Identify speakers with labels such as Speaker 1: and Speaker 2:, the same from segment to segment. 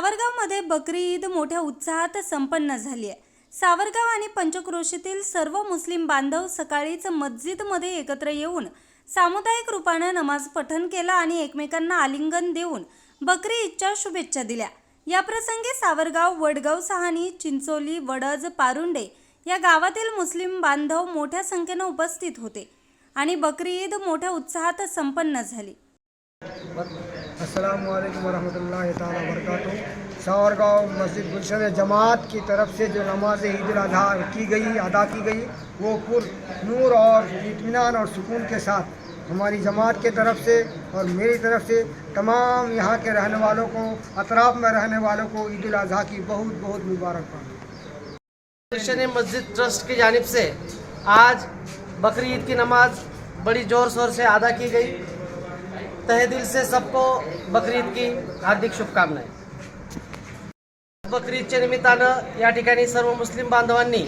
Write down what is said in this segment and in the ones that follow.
Speaker 1: सावरगावमध्ये बकरी ईद मोठ्या उत्साहात संपन्न झाली आहे. सावरगाव आणि पंचक्रोशीतील सर्व मुस्लिम बांधव सकाळीच मस्जिदमध्ये एकत्र येऊन सामुदायिक रूपानं नमाज पठण केलं आणि एकमेकांना आलिंगन देऊन बकरी ईदच्या शुभेच्छा दिल्या. याप्रसंगी सावरगाव वडगाव सहानी चिंचोली वडज पारुंडे या गावातील मुस्लिम बांधव मोठ्या संख्येनं उपस्थित होते आणि बकरी ईद मोठ्या उत्साहात संपन्न झाली.
Speaker 2: अस्सलाम वालेकुम वरहमतुल्लाहि ताला सावरगांव मस्जिद गुलशन जमात की तरफ़ से जो नमाज़ ईद अधा की गई, अदा की गई, वो पुर नूर और इत्मीनान और सुकून के साथ हमारी जमात के तरफ़ से और मेरी तरफ़ से तमाम यहाँ के रहने वालों को, अतराफ में रहने वालों को ईद अजहा की बहुत बहुत मुबारकबाद।
Speaker 3: मस्जिद ट्रस्ट की जानिब से आज बकरी ईद की नमाज़ बड़ी ज़ोर शोर से अदा की गई। तहे दिल से सबको बकरीद की हार्दिक शुभकामनाएं। बकरीदच्या निमित्तानं या ठिकाणी सर्व मुस्लिम बांधवांनी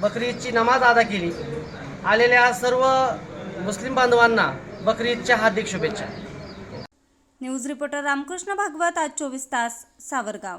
Speaker 3: बकरी ईदची नमाज अदा केली. आलेल्या सर्व मुस्लिम बांधवांना बकरीदच्या हार्दिक शुभेच्छा.
Speaker 1: न्यूज रिपोर्टर रामकृष्ण भागवत आज चोवीस तास सावरगाव.